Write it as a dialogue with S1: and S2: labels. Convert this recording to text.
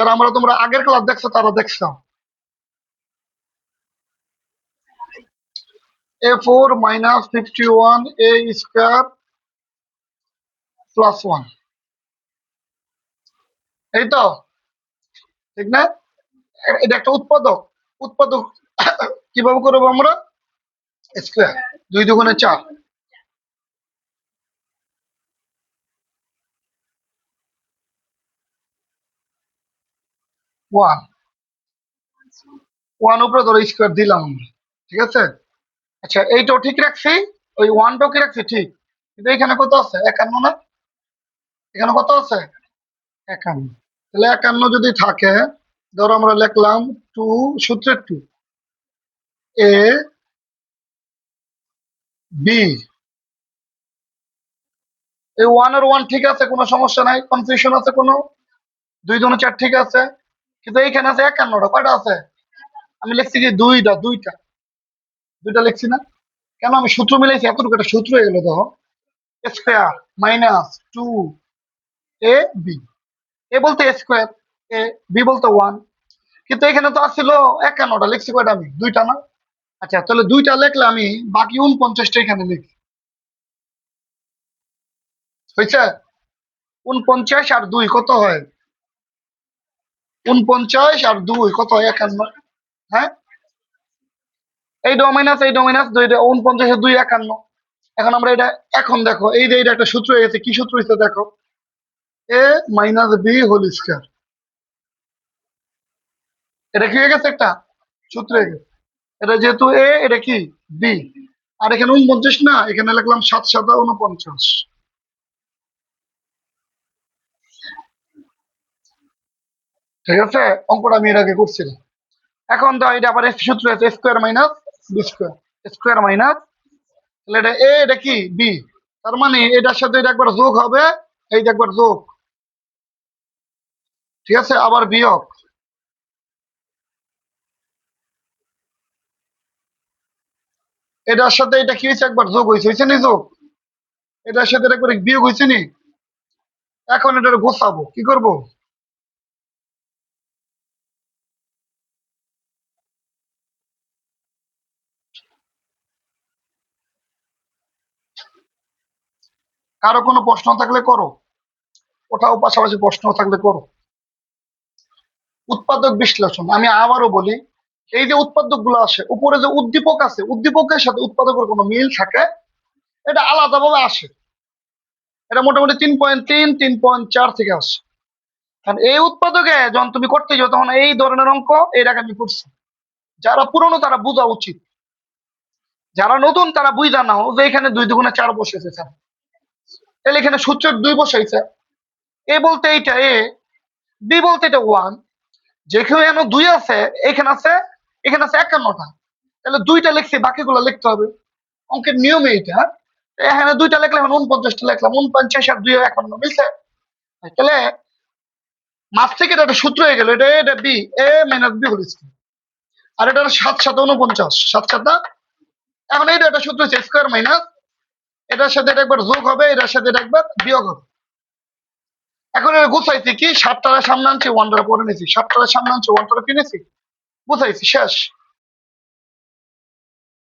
S1: যারা আমরা তোমরা আগের ক্লাস দেখছ, তারা দেখছ A four minus fifty one A square plus one এই তো ঠিক না? এটা একটা উৎপাদক। উৎপাদক কীভাবে করব আমরা? স্কোয়ার দুই দুগুণে চার। ওয়ান ওয়ান উপরে ধরো স্কোয়ার দিলাম আমরা, ঠিক আছে? আচ্ছা এইটাও ঠিক রাখছি, ওই ওয়ানটাও কি রাখছি? ঠিক। কিন্তু এখানে কত আছে? একান্ন না? এখানে কত আছে? একান্ন। তাহলে একান্ন যদি থাকে, ধরো আমরা লিখলাম টু সূত্রের টু এ বি এই ওয়ান আর ওয়ান ঠিক আছে? কোনো সমস্যা নাই? কনফিউশন আছে কোনো? দুই দুনো চার ঠিক আছে? কিন্তু এইখানে আছে একান্নটা, কয়টা আছে? আমি লিখছি কি দুইটা দুইটা। দুইটা লিখছি না? কেন আমি সূত্র মিলাইছি? এতটুকু একটা সূত্র হয়ে গেল, দেখো। Square minus two A B A বলতে স্কোয়ার এ বি বলতে ওয়ান কিন্তু এখানে তো আসছিল একান্নটা, লিখছি কয়টা আমি? দুইটা না? আচ্ছা তাহলে দুইটা লিখলে আমি বাকি উনপঞ্চাশটা এখানে লিখি। হয়েছে? উনপঞ্চাশ আর দুই কত হয়? উনপঞ্চাশ আর দুই, কত? হয় একান্ন। হ্যাঁ? এই ডোমিনাস এই ডোমিনাস দুই উনপঞ্চাশ, দুই, একান্ন। এখন আমরা এটা, এখন দেখো, এই যে এটা একটা সূত্র হয়ে গেছে কি সূত্র হয়েছে দেখো? A minus B whole square এটা কি হয়ে গেছে একটা? সূত্র হয়ে গেছে। এটা যেহেতু এ এটা কি? বি আর এখানে উনপঞ্চাশ না, এখানে লিখলাম সাত সাতা উনপঞ্চাশ। ঠিক আছে? অঙ্কটা আমি এর আগে করছিলাম। এখন তো এটা আবার সূত্র আছে square minus B square square minus তাহলে এটা এ এটা কি? বি তার মানে এটার সাথে এটা একবার যোগ হবে, এইটা একবার যোগ। ঠিক আছে? আবার বিয়োগ। এটার সাথে এটা কি হয়েছে? একবার যোগ হয়েছে। হয়েছে নি যোগ? এটার সাথে এটা একবার বিয়োগ হয়েছে নি? এখন এটার গোছাবো কি করব? কারও কোনো প্রশ্ন থাকলে করো। ওটাও পাশাপাশি প্রশ্ন থাকলে করো। উৎপাদক বিশ্লেষণ, আমি আবারও বলি, এই যে উৎপাদকগুলো আসে উপরে যে উদ্দীপক আছে, উদ্দীপকের সাথে উৎপাদকের কোনো মিল থাকে, এটা আলাদাভাবে আসে। এটা মোটামুটি তিন পয়েন্ট তিন তিন পয়েন্ট চার থেকে আসে। কারণ এই উৎপাদকে যখন তুমি করতে যাও, তখন এই ধরনের অঙ্ক এটাকে আমি করছি। যারা পুরনো, তারা বোঝা উচিত। যারা নতুন, তারা বুঝা নাও যে এখানে দুই দুগুণে চার বসেছে, স্যার। তাহলে এখানে সূত্রের দুই বসাইছে। এ বলতে এইটা, এ, বি বলতে এটা ওয়ান যেখানে দুই আছে, এখানে আছে এখানে আছে একান্নটা। তাহলে দুইটা লিখছি, বাকিগুলো লিখতে হবে। অঙ্কের নিয়ম এইটা। এখানে দুইটা লিখলে এখন উনপঞ্চাশটা লিখলাম উনপঞ্চাশ আর দুই একান্ন মিলছে। তাহলে মাছ থেকে এটা একটা সূত্র হয়ে গেল, এটা এটা বি, এ মাইনাস বি হল স্কোয়ার আর এটা সাত সাত উনপঞ্চাশ সাত সাতা এখন এইটা একটা সূত্র হচ্ছে স্কোয়ার মাইনাস এটার সাথে এটা একবার যোগ হবে, এটার সাথে এটা একবার বিয়োগ হবে। এখন এটা গুছাইছি কি? সাতটার সামনে আনছি ওয়ানটার পরে নিয়েছি সাতটার সামনে আনছি কিনেছি। গুছাইছি, শেষ।